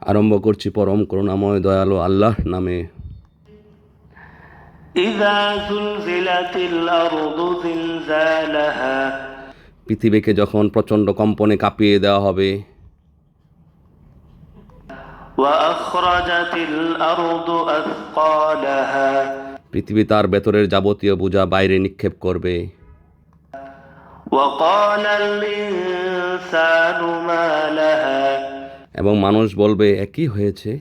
আরম্ভ করছি পরম করুণাময় দয়ালু আল্লাহ নামে। পৃথিবীকে যখন প্রচণ্ড কম্পনে কাঁপিয়ে দেওয়া হবে। পৃথিবী তার ভেতরের যাবতীয় বোঝা বাইরে নিক্ষেপ করবে। এবং মানুষ বলবে একই হয়েছে?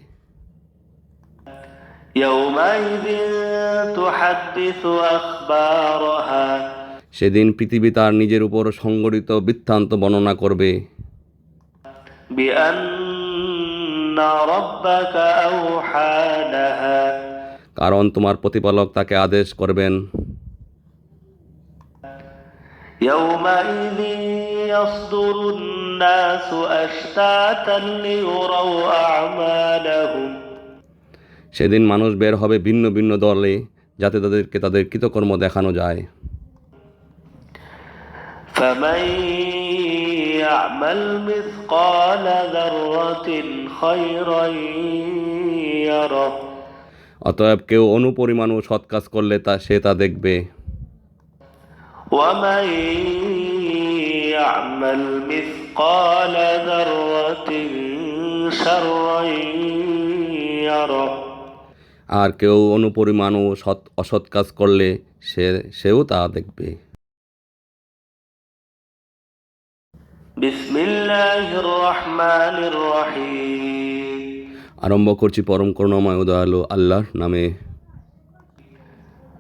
সেদিন পৃথিবী তার নিজের উপর সংগঠিত বৃত্তান্ত বর্ণনা করবে। কারণ তোমার প্রতিপালক তাকে আদেশ করবেন। يومئذ يصدر الناس أشتاتا ليروا أعمالهم সেদিন মানুষ বের হবে ভিন্ন ভিন্ন দলে যাতে তাদেরকে তাদের কৃতকর্ম দেখানো যায় فمن يعمل مثقال ذرة خيرا يره অতএব কেউ অনুপরিমাণও সৎ কাজ করলে তা সে তা দেখবে ومن يعمل مثقال ذرة شرا يره আর কেউ অনুপরিমাণও সৎ অসৎ কাজ করলে সে সেও তা দেখবে بسم الله الرحمن الرحيم আরম্ভ করছি পরম করুণাময় ও দয়ালু আল্লাহর নামে القارعة ما القارعة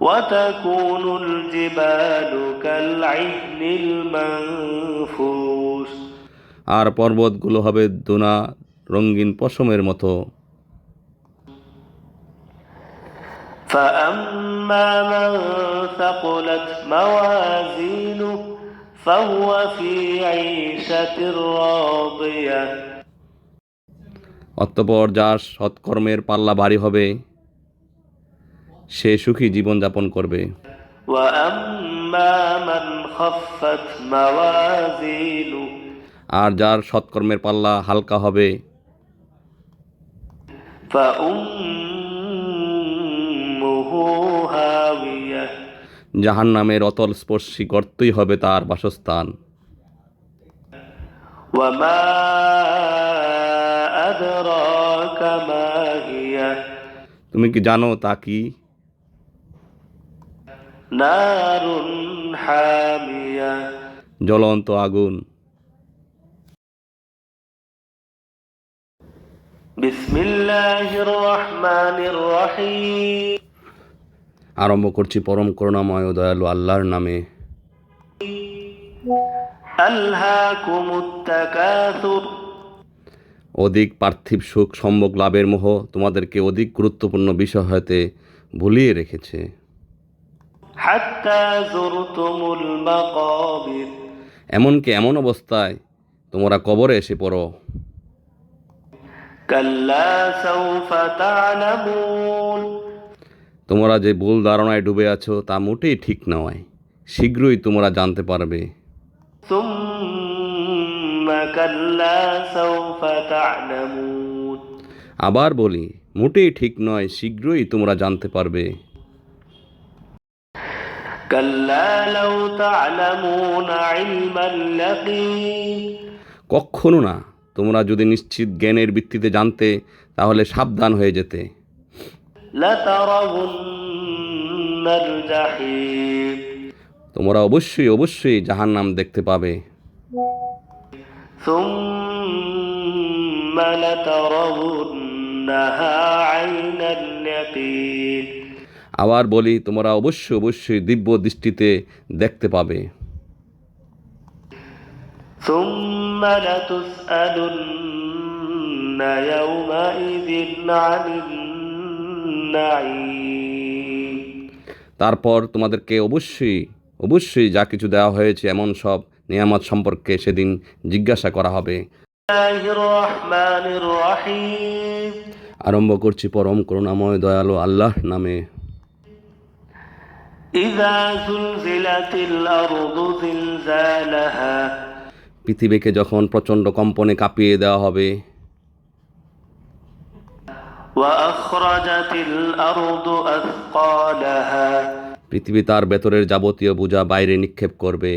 وتكون الجبال كالعهن المنفوش আর পর্বতগুলো হবে দোনা রঙিন পশমের মতো فأما من ثقلت موازينه فهو في عيشة راضية অতঃপর যার সৎকর্মের পাল্লা ভারী হবে সে সুখী জীবনযাপন করবে। আর যার সৎকর্মের পাল্লা হালকা হবে। জাহান নামের অতল স্পর্শী গর্তই হবে তার বাসস্থান। তুমি কি জানো তা কি? জ্বলন্ত আগুন। আরম্ভ করছি পরম করুণাময় দয়ালু আল্লাহর নামে। অধিক পার্থিব সুখ সম্ভব লাভের মোহ তোমাদেরকে অধিক গুরুত্বপূর্ণ বিষয় হতে ভুলিয়ে রেখেছে। এমনকি এমন অবস্থায় তোমরা কবরে এসে পড়ো। তোমরা যে ভুল ধারণায় ডুবে আছো তা মোটেই ঠিক নয় শীঘ্রই তোমরা জানতে পারবে। আবার বলি মোটেই ঠিক নয় শীঘ্রই তোমরা জানতে পারবে। কখনো না তোমরা যদি নিশ্চিত জ্ঞানের ভিত্তিতে জানতে তাহলে সাবধান হয়ে যেতে لترون الجحيم তোমরা অবশ্যই অবশ্যই জাহান্নাম দেখতে পাবে ثم لترونها عين اليقين আবার বলি তোমরা অবশ্য অবশ্যই দিব্য দৃষ্টিতে দেখতে পাবে। তারপর তোমাদেরকে অবশ্যই অবশ্যই যা কিছু দেওয়া হয়েছে এমন সব নিয়ামত সম্পর্কে সেদিন জিজ্ঞাসা করা হবে। আরম্ভ করছি পরম করুণাময় দয়ালু আল্লাহ নামে পৃথিবীকে যখন প্রচণ্ড কম্পনে কাঁপিয়ে দেওয়া হবে পৃথিবী তার ভেতরের যাবতীয় বোঝা বাইরে নিক্ষেপ করবে।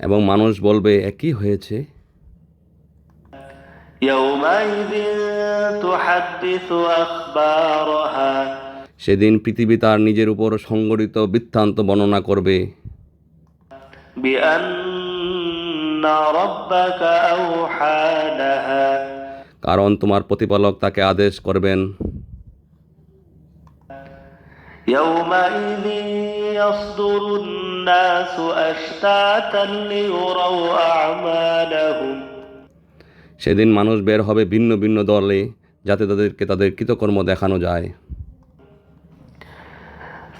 এবং মানুষ বলবে একই হয়েছে? সেদিন পৃথিবী তার নিজের উপর সংগঠিত বৃত্তান্ত বর্ণনা করবে بأن ربك أوحى لها কারণ তোমার প্রতিপালক তাকে আদেশ করবেন يومئذ يصدر الناس أشتاتا ليروا أعمالهم সেদিন মানুষ বের হবে ভিন্ন ভিন্ন দলে যাতে তাদেরকে তাদের কৃতকর্ম দেখানো যায়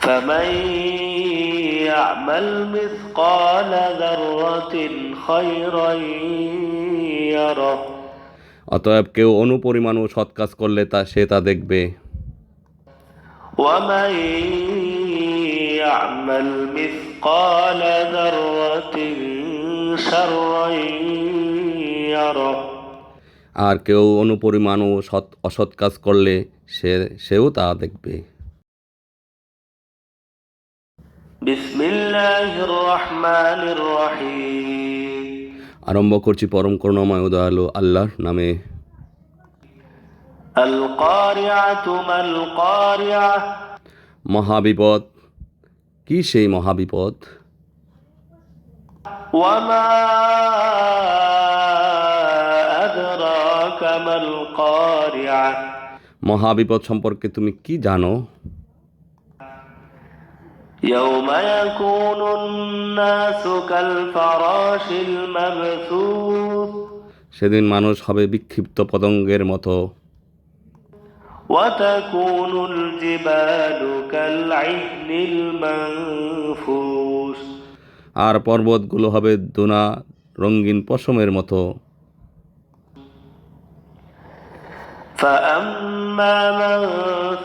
فمن يعمل مثقال ذرة خيرا يره অতএব কেউ অনুপরিমাণও সৎ কাজ করলে তা সে তা দেখবে ومن يعمل مثقال ذرة شرا يره আর কেউ অনুপরিমাণও সৎ অসৎ কাজ করলে সে সেও তা দেখবে। আরম্ভ করছি পরম করুণাময় দয়ালু আল্লাহর নামে। মহাবিপদ। কি সেই মহাবিপদ? মহাবিপদ সম্পর্কে তুমি কি জানো يوم يكون الناس كالفراش المبثوث সেদিন মানুষ হবে বিক্ষিপ্ত পতঙ্গের মতো وتكون الجبال كالعهن المنفوش আর পর্বতগুলো হবে দোনা রঙিন পশমের মতো فأما من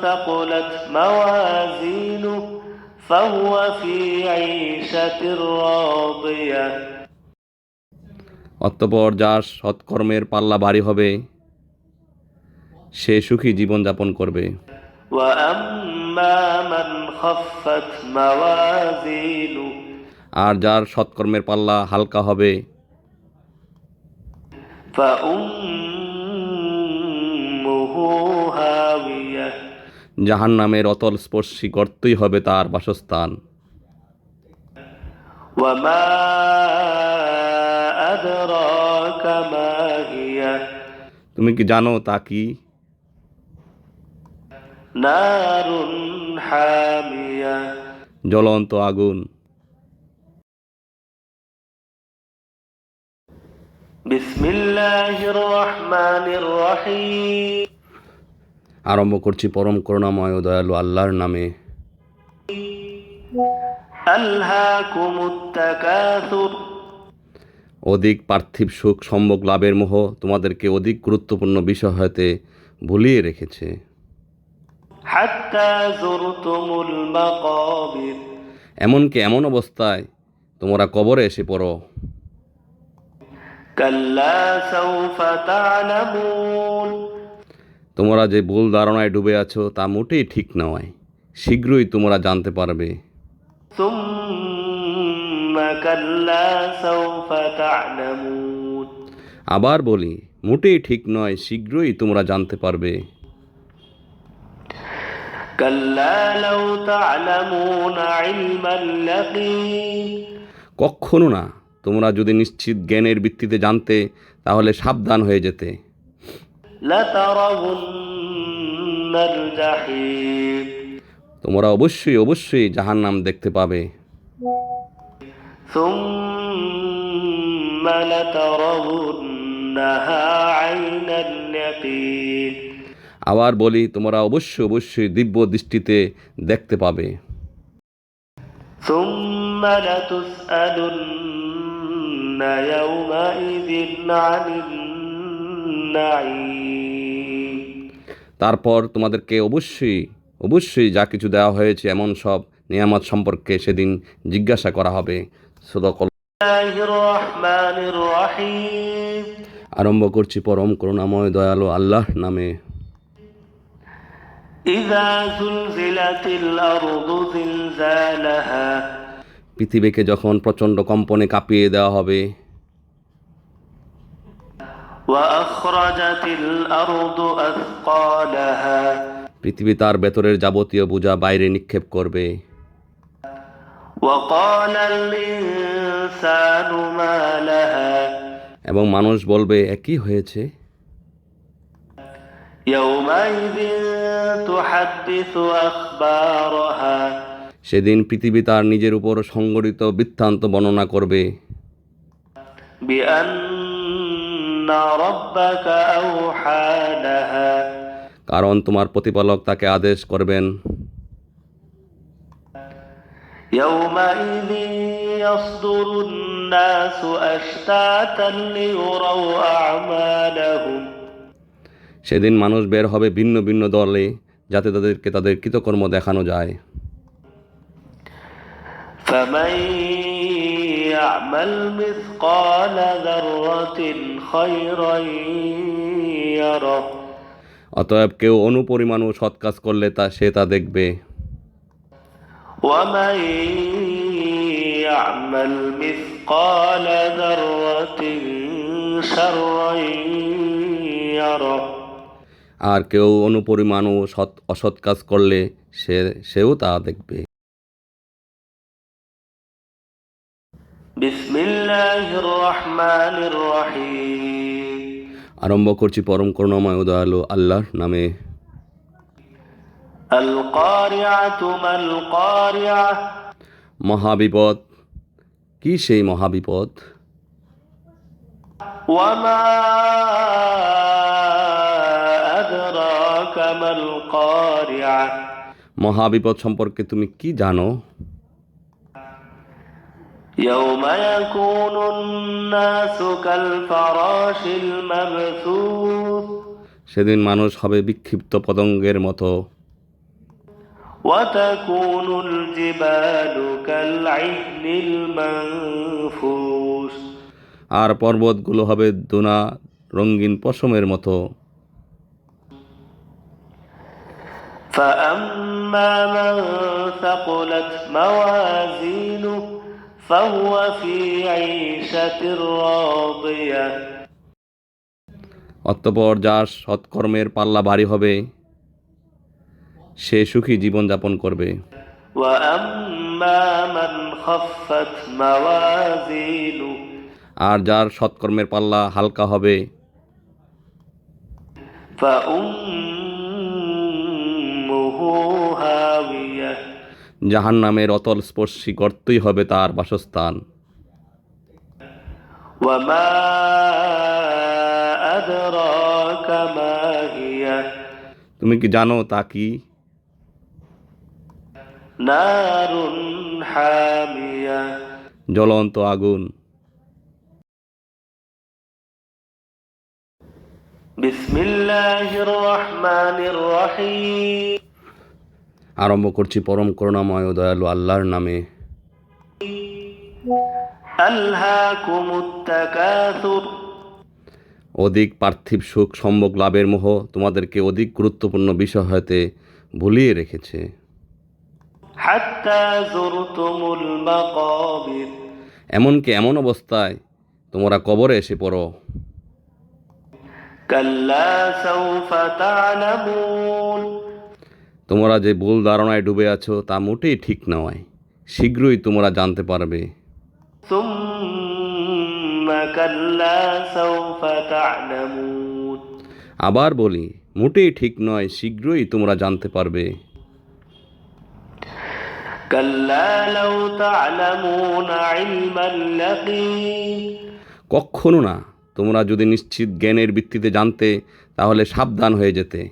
ثقلت موازينه فهو في عيشة راضية অতঃপর যার সৎকর্মের পাল্লা ভারী হবে সে সুখী জীবনযাপন করবে وأما من خفت موازينه আর যার সৎকর্মের পাল্লা হালকা হবে فأمه هاوية জাহান নামের অতল স্পর্শী গর্তই হবে তার বাসস্থান। তুমি কি জানো তা কি? জ্বলন্ত আগুন। বিসমিল্লাহির রহমানির রহিম। আরম্ভ করছি পরম করুণাময় ও দয়ালু আল্লাহর নামে। অধিক পার্থিব সুখ সম্ভব লাভের মোহ তোমাদেরকে অধিক গুরুত্বপূর্ণ বিষয় হতে ভুলিয়ে রেখেছে। এমনকি এমন অবস্থায় তোমরা কবরে এসে পড়ো। কাল্লা তোমরা যে ভুল ধারণায় ডুবে আছো তা মোটেই ঠিক নয়। শীঘ্রই তোমরা জানতে পারবে। আবার বলি মোটেই ঠিক নয় শীঘ্রই তোমরা জানতে পারবে। কখনো না তোমরা যদি নিশ্চিত জ্ঞানের ভিত্তিতে জানতে তাহলে সাবধান হয়ে যেতে। তোমরা অবশ্যই অবশ্যই জাহান্নাম দেখতে পাবে ثم لترونها عين اليقين আবার বলি তোমরা অবশ্যই অবশ্যই দিব্য দৃষ্টিতে দেখতে পাবে ثم لتسألن يومئذ عن النعيم তারপর তোমাদেরকে অবশ্যই অবশ্যই যা কিছু দেওয়া হয়েছে এমন সব নিয়ামত সম্পর্কে সেদিন জিজ্ঞাসা করা হবে। আরম্ভ করছি পরম করুণাময় দয়ালু আল্লাহর নামে। পৃথিবীকে যখন প্রচণ্ড কম্পনে কাঁপিয়ে দেওয়া হবে পৃথিবী তার ভেতরের যাবতীয় বোঝা বাইরে নিক্ষেপ করবে। এবং মানুষ বলবে একই হয়েছে? সেদিন পৃথিবী তার নিজের উপর সংগঠিত বৃত্তান্ত বর্ণনা করবে। কারণ তোমার প্রতিপালক তাকে আদেশ করবেন يومئذ يصدر الناس أشتاتا ليروا أعمالهم সেদিন মানুষ বের হবে ভিন্ন ভিন্ন দলে যাতে তাদেরকে তাদের কৃতকর্ম দেখানো যায় فمن يعمل مثقال ذرة خيرا يره অতএব কেউ অনুপরিমাণও সৎ কাজ করলে তা সে তা দেখবে ومن يعمل مثقال ذرة شرا يره আর কেউ অনুপরিমাণও সৎ অসৎ কাজ করলে সে সেও তা দেখবে আরম্ভ করছি পরম করুণাময় দয়ালু আল্লাহর নামে। মহাবিপদ। কি সেই মহাবিপদ? মহাবিপদ সম্পর্কে তুমি কি জানো? يوم يكون الناس كالفراش المبثوث সেদিন মানুষ হবে বিক্ষিপ্ত পতঙ্গের মতো وتكون الجبال كالعهن المنفوش আর পর্বতগুলো হবে দোনা রঙিন পশমের মতো فأما من ثقلت موازينه অতঃপর যার সৎকর্মের পাল্লা ভারী হবে সে সুখী জীবনযাপন করবে وأما من خفت موازينه আর যার সৎকর্মের পাল্লা হালকা হবে فأمه هاوية জাহান নামের অতল স্পর্শী গর্তই হবে তার বাসস্থান। তুমি কি জানো তা কি? জ্বলন্ত আগুন। বিসমিল্লাহির রহমানির রহিম আরম্ভ করছি পরম করুণাময় দয়ালু আল্লাহর নামে। অধিক পার্থিব সুখ সম্ভব লাভের মোহ তোমাদেরকে অধিক গুরুত্বপূর্ণ বিষয় হতে ভুলিয়ে রেখেছে। এমনকি এমন অবস্থায় তোমরা কবরে এসে পড়ো। কাল্লা তোমরা যে ভুল ধারণায় ডুবে আছো তা মোটেই ঠিক নয়। শীঘ্রই তোমরা জানতে পারবে। আবার বলি মোটেই ঠিক নয় শীঘ্রই তোমরা জানতে পারবে। কখনো না তোমরা যদি নিশ্চিত জ্ঞানের ভিত্তিতে জানতে তাহলে সাবধান হয়ে যেতে।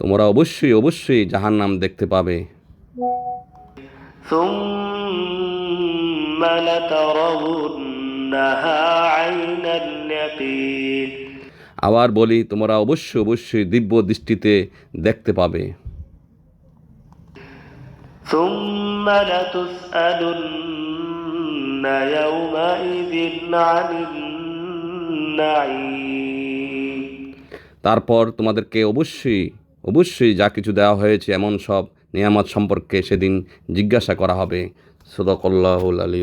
তোমরা অবশ্যই অবশ্যই জাহান্নাম দেখতে পাবে ثم لترونها عين اليقين আবার বলি তোমরা অবশ্যই অবশ্যই দিব্য দৃষ্টিতে দেখতে পাবে ثم لتسألن يومئذ عن النعيم তারপর তোমাদেরকে অবশ্যই অবশ্যই যা কিছু দেওয়া হয়েছে, এমন সব নিয়ামত সম্পর্কে সেদিন জিজ্ঞাসা করা হবে। সদকল্লাহুল আলী